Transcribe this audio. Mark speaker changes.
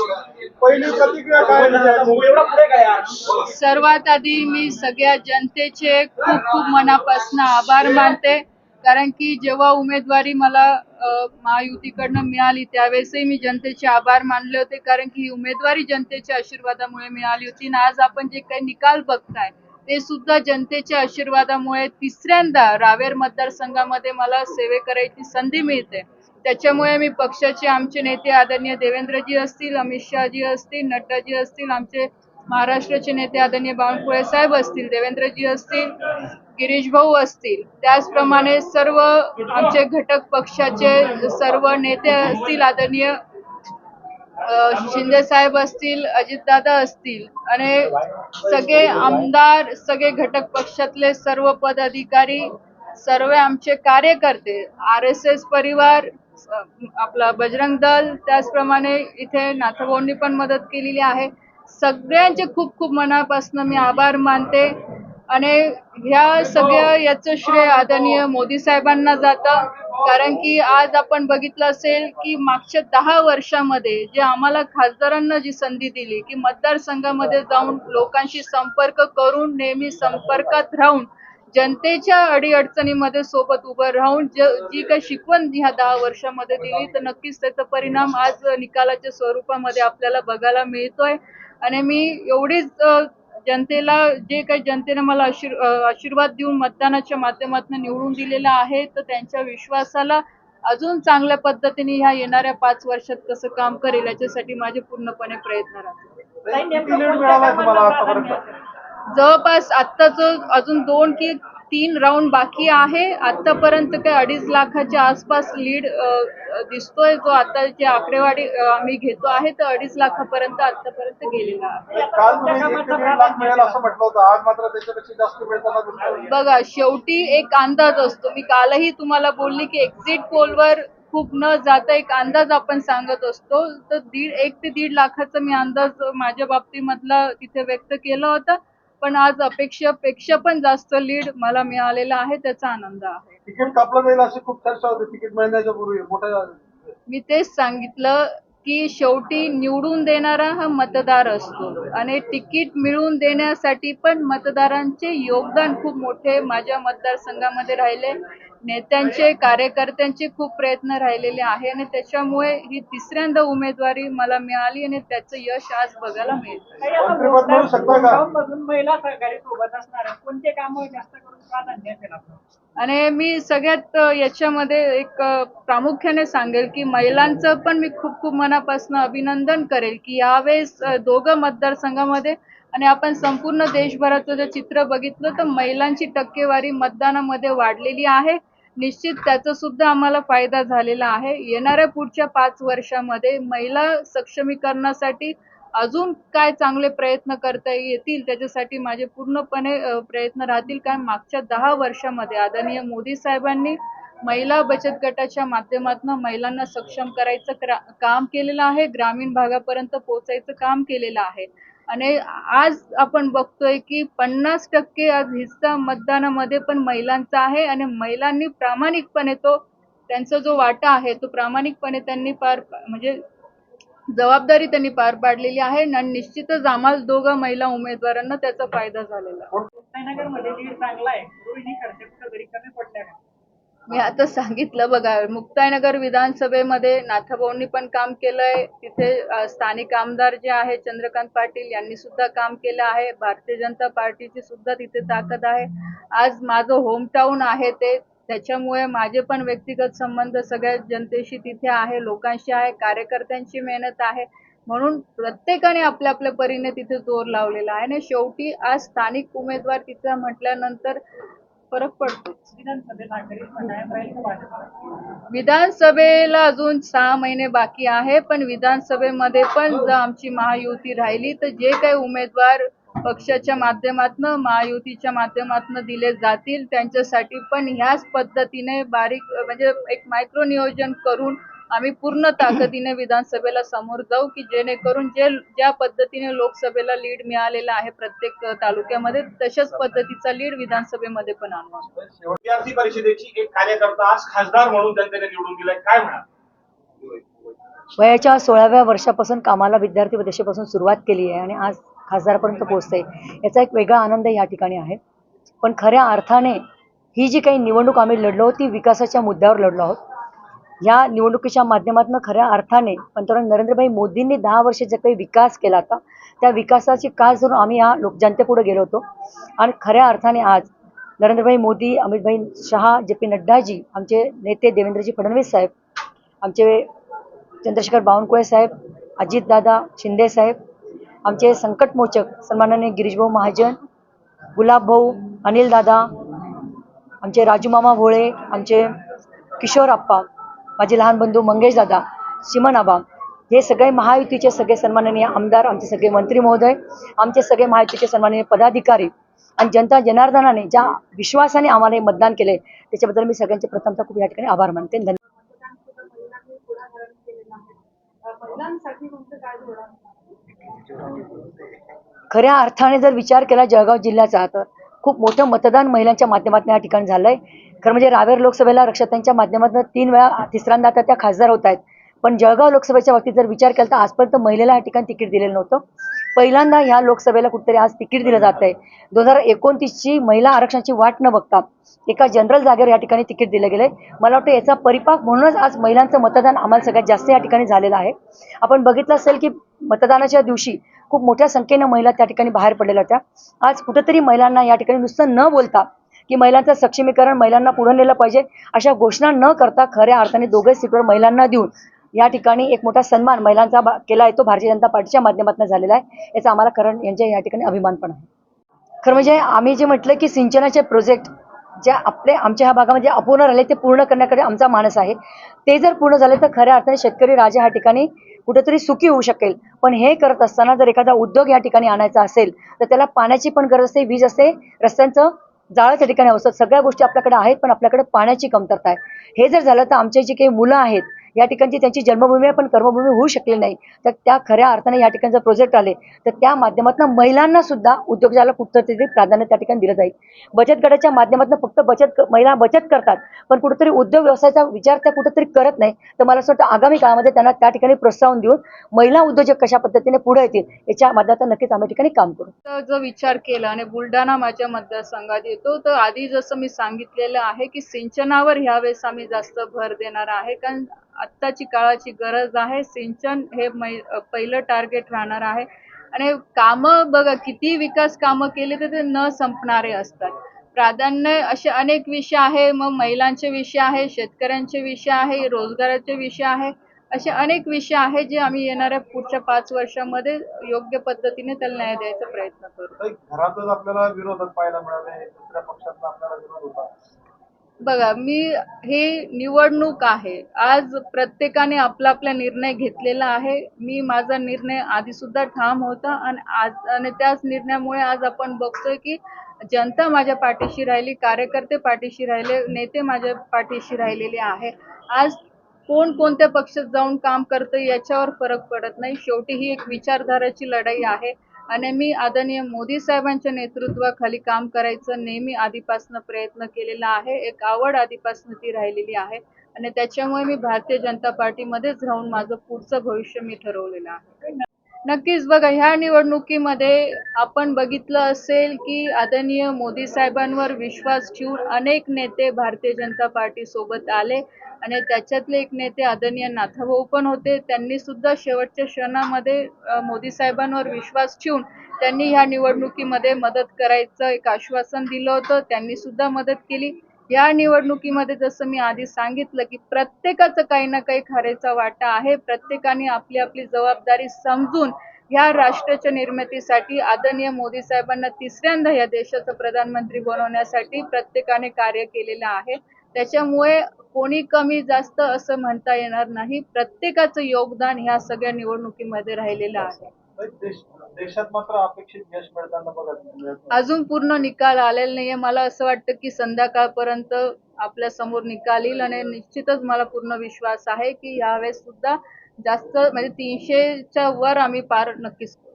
Speaker 1: पहिली प्रतिक्रिया काय
Speaker 2: एवढा पुढे काय यार?
Speaker 3: सर्वात आधी मी सगळ्या जनतेचे खूप खूप मनापासून आभार मानते. कारण की जेव्हा उमेदवारी मला महायुतीकडनं मिळाली त्यावेळेसही मी जनतेचे आभार मानले होते. कारण की ही उमेदवारी जनतेच्या आशीर्वादामुळे मिळाली होती. आणि आज आपण जे काही निकाल बघताय ते सुद्धा जनतेच्या आशीर्वादामुळे तिसऱ्यांदा रावेर मतदारसंघामध्ये मला सेवे करायची संधी मिळते. त्याच्यामुळे मी पक्षाचे आमचे नेते आदरणीय देवेंद्रजी असतील अमित शहाजी असतील नड्डाजी असतील आमचे महाराष्ट्राचे नेते आदरणीय बावनकुळे साहेब असतील देवेंद्रजी असतील गिरीश भाऊ असतील त्याचप्रमाणे सर्व आमचे घटक पक्षाचे सर्व नेते असतील आदरणीय शिंदे साहेब असतील अजितदादा असतील आणि सगळे आमदार सगळे घटक पक्षातले सर्व पदाधिकारी सर्व आमचे कार्यकर्ते आर एस एस परिवार आपला बजरंग दल त्याचप्रमाणे इथे नाथभाऊंनी पण मदत केलेली आहे. सगळ्यांचे खूप खूप मनापासून मी आभार मानते आणि ह्या सगळ्या याचं श्रेय आदरणीय मोदी साहेबांना जातं. कारण की आज आपण बघितलं असेल की मागच्या दहा वर्षामध्ये जे आम्हाला खासदारांना जी संधी दिली की मतदारसंघामध्ये जाऊन लोकांशी संपर्क करून नेहमी संपर्कात राहून जनतेच्या अडीअडचणीमध्ये सोबत उभं राहून ज जी काही शिकवण ह्या दहा वर्षामध्ये दिली तर नक्कीच त्याचा परिणाम आज निकालाच्या स्वरूपामध्ये आपल्याला बघायला मिळतोय. आणि मी एवढीच जनतेला जे काही जनतेने मला आशीर् आशीर्वाद देऊन मतदानाच्या माध्यमातून निवडून दिलेला आहे तर त्यांच्या विश्वासाला अजून चांगल्या पद्धतीने ह्या येणाऱ्या पाच वर्षात कसं काम करेल याच्यासाठी माझे पूर्णपणे प्रयत्न राहतील. जवळपास आत्ताच अजून दोन की तीन राऊंड बाकी आहे. आतापर्यंत काही अडीच लाखाच्या आसपास लीड दिसतोय. जो आता जे आकडेवारी आम्ही घेतो आहे तर अडीच लाखापर्यंत आतापर्यंत गेलेला बघा शेवटी एक अंदाज असतो. मी कालही तुम्हाला बोलली की एक्झिट पोलवर खूप न जाता एक अंदाज आपण सांगत असतो. तर दीड एक ते दीड लाखाचा मी अंदाज माझ्या बाबतीमधला तिथे व्यक्त केला होता. पण आज अपेक्षेपेक्षा पण जास्त लीड मला मिळालेला आहे त्याचा आनंद आहे.
Speaker 1: तिकीट कापलं जाईल अशी खूप चर्चा होती. तिकीट मिळण्याच्या पूर्वी मोठ्या
Speaker 3: मी तेच सांगितलं. की शेवटी निवडून देणारा हा मतदार असतो आणि तिकीट मिळवून देण्यासाठी पण मतदारांचे योगदान खूप मोठे माझ्या मतदारसंघामध्ये राहिले नेत्यांचे कार्यकर्त्यांचे खूप प्रयत्न राहिलेले आहे आणि त्याच्यामुळे ही तिसऱ्यांदा उमेदवारी मला मिळाली आणि त्याचं यश आज बघायला मिळतं
Speaker 1: मंत्रिपद मिळू शकतं का?
Speaker 2: मधून महिला सहकारी सोबत असणार आहे. कोणते काम जास्त
Speaker 3: आणि मी सगळ्यात याच्यामध्ये एक प्रामुख्याने सांगेल की महिलांचं पण मी खूप खूप मनापासून अभिनंदन करेल की यावेळेस दोघं मतदारसंघामध्ये आणि आपण संपूर्ण देशभराचं जर चित्र बघितलं तर महिलांची टक्केवारी मतदानामध्ये वाढलेली आहे. निश्चित त्याचा सुद्धा आम्हाला फायदा झालेला आहे. येणाऱ्या पुढच्या पाच वर्षामध्ये महिला सक्षमीकरणासाठी अजून काय चांगले प्रयत्न करता येतील त्याच्यासाठी माझे पूर्णपणे प्रयत्न राहतील. कारण मागच्या दहा वर्षामध्ये आदरणीय मोदी साहेबांनी महिला बचत गटाच्या माध्यमातून महिलांना सक्षम करायचं काम केलेलं आहे. ग्रामीण भागापर्यंत पोहोचायचं काम केलेलं आहे. आणि आज आपण बघतोय की पन्नास टक्के आज हिस्सा मतदानामध्ये पण महिलांचा आहे आणि महिलांनी प्रामाणिकपणे तो त्यांचा जो वाटा आहे तो प्रामाणिकपणे त्यांनी पार म्हणजे जबाबदारी त्यांनी पार पाडलेली आहे आणि निश्चितच आम्हाला दोघं महिला उमेदवारांना त्याचा फायदा झालेला? मी आता सांगितलं बघा मुक्ताईनगर विधानसभेमध्ये नाथाभाऊंनी पण काम केलंय. तिथे स्थानिक आमदार जे आहे चंद्रकांत पाटील यांनी सुद्धा काम केलं आहे. भारतीय जनता पार्टीची सुद्धा तिथे ताकद आहे. आज माझं होमटाऊन आहे ते. त्याच्यामुळे माझे पण व्यक्तिगत संबंध सगळ्या जनतेशी तिथे आहे लोकांशी आहे कार्यकर्त्यांची मेहनत आहे. म्हणून प्रत्येकाने आपल्या आपल्या परीने तिथे जोर लावलेला आहे. आणि शेवटी आज स्थानिक उमेदवार तिथं म्हटल्यानंतर फरक पडतो. विधानसभेला अजून सहा महिने बाकी आहे पण विधानसभेमध्ये पण जर आमची महायुती राहिली. तर जे काही उमेदवार पक्षाच्या माध्यमातून महायुतीच्या माध्यमातून दिले जातील. त्यांच्यासाठी पण ह्याच पद्धतीने बारीक म्हणजे एक मायक्रो नियोजन करून आम्ही पूर्ण ताकदीने विधानसभेला समोर जाऊ की जेणेकरून जे ज्या पद्धतीने लोकसभेला लीड मिळालेला आहे प्रत्येक तालुक्यामध्ये तशाच पद्धतीचा लीड विधानसभेमध्ये पण आणू
Speaker 4: विद्यार्थी परिषदेची एक कार्यकर्ता आज खासदार म्हणून जनतेने निवडून दिलाय. काय म्हणा वयाच्या सोळाव्या वर्षापासून कामाला विद्यार्थी दशेपासून सुरुवात केली आहे आणि आज खासदारपर्यंत पोहोचते याचा एक वेगळा आनंद या ठिकाणी आहे. पण खऱ्या अर्थाने ही जी काही निवडणूक आम्ही लढलो ती विकासाच्या मुद्द्यावर लढलो आहोत. या निवडणुकीच्या माध्यमातून खऱ्या अर्थाने पंतप्रधान नरेंद्रभाई मोदींनी दहा वर्ष जे काही विकास केला होता त्या विकासाची कास धरून आम्ही या लोक जनतेपुढे गेलो होतो. आणि खऱ्या अर्थाने आज नरेंद्रभाई मोदी अमितभाई शहा जे पी नड्डाजी आमचे नेते देवेंद्रजी फडणवीस साहेब आमचे चंद्रशेखर बावनकुळे साहेब अजितदादा शिंदे साहेब आमचे संकटमोचक सन्माननीय गिरीशभाऊ महाजन गुलाबभाऊ अनिलदादा आमचे राजूमामा भोळे आमचे किशोर आप्पा माझे लहान बंधू मंगेश दादा आबा हे सगळे महायुतीचे सगळे सन्माननीय आमदार आमचे सगळे मंत्री महोदय आमचे सगळे महायुतीचे सन्माननीय पदाधिकारी आणि जनता जनार्दनाने ज्या विश्वासाने आम्हाला हे मतदान केले त्याच्याबद्दल मी सगळ्यांचे प्रथमतः खूप या ठिकाणी आभार मानते. धन्यवाद. खऱ्या अर्थाने जर विचार केला जळगाव जिल्ह्याचा तर खूप मोठं मतदान महिलांच्या माध्यमातून या ठिकाणी झालंय. खरं म्हणजे रावेर लोकसभेला रक्षाताईंच्या माध्यमातून तीन वेळा तिसऱ्यांदा आता त्या खासदार होत आहेत. पण जळगाव लोकसभेच्या बाबतीत जर विचार केला तर आजपर्यंत महिलेला या ठिकाणी तिकीट दिलेलं नव्हतं. पहिल्यांदा ह्या लोकसभेला कुठेतरी आज तिकीट दिलं जात आहे. दोन हजार एकोणतीसची महिला आरक्षणाची वाट न बघता एका जनरल जागेवर या ठिकाणी तिकीट दिलं गेलंय. मला वाटतं याचा परिपाक म्हणूनच आज महिलांचं मतदान आम्हाला सगळ्यात जास्त या ठिकाणी झालेलं आहे. आपण बघितलं असेल की मतदानाच्या दिवशी खूप मोठ्या संख्येनं महिला त्या ठिकाणी बाहेर पडलेल्या होत्या. आज कुठंतरी महिलांना या ठिकाणी नुसतं न बोलता की महिलांचं सक्षमीकरण महिलांना पुढे नेलं पाहिजे अशा घोषणा न करता खऱ्या अर्थाने दोघे सीटवर महिलांना देऊन या ठिकाणी एक मोठा सन्मान महिलांचा बा- केला आहे तो भारतीय जनता पार्टीच्या माध्यमातून झालेला आहे. याचा आम्हाला करण यांच्या या ठिकाणी अभिमान पण आहे. खरं म्हणजे आम्ही जे म्हटलं की सिंचनाचे प्रोजेक्ट जे आपले आमच्या ह्या भागामध्ये अपूर्ण राहिले ते पूर्ण करण्याकडे आमचा मानस आहे. ते जर पूर्ण झाले तर खऱ्या अर्थाने शेतकरी राजा ह्या ठिकाणी कुठेतरी सुखी होऊ शकेल. पण हे करत असताना जर एखादा उद्योग या ठिकाणी आणायचा असेल तर त्याला पाण्याची पण गरज असते वीज असते रस्त्यांचं जाळं त्या ठिकाणी असतं सगळ्या गोष्टी आपल्याकडे आहेत पण आपल्याकडे पाण्याची कमतरता आहे. हे जर झालं तर आमचे जे काही मुलं आहेत या ठिकाणची त्यांची जन्मभूमी पण कर्मभूमी होऊ शकली नाही. तर त्या खऱ्या अर्थाने या ठिकाणी जर प्रोजेक्ट आले. तर त्या माध्यमातून महिलांना सुद्धा उद्योगाला कुठंतरी प्राधान्य त्या ठिकाणी दिलं जाईल. बचत गटाच्या माध्यमातून फक्त बचत महिला बचत करतात पण कुठेतरी उद्योग व्यवसायाचा विचार त्या कुठेतरी करत नाही. तर मला असं वाटतं आगामी काळामध्ये त्यांना त्या ठिकाणी प्रोत्साहन देऊन महिला उद्योजक कशा पद्धतीने पुढे येतील याच्या माध्यमातून नक्कीच आम्ही ठिकाणी काम करू.
Speaker 3: तर जो विचार केला आणि बुलढाणा माझ्या मतदारसंघात येतो तर आधी जसं मी सांगितलेलं आहे की सिंचनावर ह्यावेळेस आम्ही जास्त भर देणार आहे. कारण आत्ताची काळाची गरज आहे. सिंचन हे मै पहिलं टार्गेट राहणार आहे. आणि कामं बघा किती विकास कामं केले तर ते न संपणारे असतात. प्राधान्य असे अनेक विषय आहे. मग महिलांचे विषय आहे शेतकऱ्यांचे विषय आहे रोजगाराचे विषय आहे. असे अनेक विषय आहेत जे आम्ही येणाऱ्या पुढच्या पाच वर्षामध्ये योग्य पद्धतीने त्याला न्याय द्यायचा प्रयत्न करू.
Speaker 1: घरातच आपल्याला विरोधक पाहायला मिळाले दुसऱ्या पक्षातला आपल्याला विरोध होता.
Speaker 3: बघा मी हे निवडणूक आहे. आज प्रत्येकाने आपला आपला निर्णय घेतलेला आहे. मी माझा निर्णय आधी सुद्धा ठाम होता आणि आज आणि त्याच निर्णयामुळे आज आपण बघतोय की जनता माझ्या पाठीशी राहिली कार्यकर्ते पाठीशी राहिले नेते माझ्या पाठीशी राहिलेले आहे. आज कोण कोणत्या पक्षात जाऊन काम करतं याच्यावर फरक पडत नाही. शेवटी ही एक विचारधाराची लढाई आहे. आणि मी आदरणीय मोदी साहेबांच्या नेतृत्वाखाली काम करायचं नेहमी आधीपासून प्रयत्न केलेला आहे. एक आवड आधीपासून ती राहिलेली आहे. आणि त्याच्यामुळे मी भारतीय जनता पार्टीमध्येच राहून माझं पुढचं भविष्य मी ठरवलेलं आहे. नक्कीच बघा ह्या निवडणुकीमध्ये आपण बघितलं असेल की आदरणीय मोदी साहेबांवर विश्वास ठेवून अनेक नेते भारतीय जनता पार्टी सोबत आले आणि त्याच्यातले एक नेते आदरणीय नाथाभाऊ पण होते. त्यांनी सुद्धा शेवटच्या क्षणामध्ये अ, मोदी साहेबांवर विश्वास ठेवून त्यांनी ह्या निवडणुकीमध्ये मदत करायचं एक आश्वासन दिलं होतं. त्यांनी सुद्धा मदत केली. या निवडणुकीमध्ये जसं मी आधी सांगितलं की प्रत्येकाचं काही ना काही खरेचा वाटा आहे. प्रत्येकाने आपली आपली जबाबदारी समजून ह्या राष्ट्राच्या निर्मितीसाठी आदरणीय मोदी साहेबांना तिसऱ्यांदा या देशाचं प्रधानमंत्री बनवण्यासाठी प्रत्येकाने कार्य केलेलं आहे. त्याच्यामुळे कोणी कमी जास्त असं म्हणता येणार नाही. प्रत्येकाचं योगदान ह्या सगळ्या निवडणुकीमध्ये राहिलेलं आहे.
Speaker 1: देशात मात्र अपेक्षित यश मिळताना बघत
Speaker 3: अजून पूर्ण निकाल आलेला नाहीये. मला असं वाटतं की संध्याकाळपर्यंत आपल्यासमोर निकाल येईल आणि निश्चितच मला पूर्ण विश्वास आहे की यावेळेस सुद्धा जास्त म्हणजे तीनशेच्या वर आम्ही पार नक्कीच करू.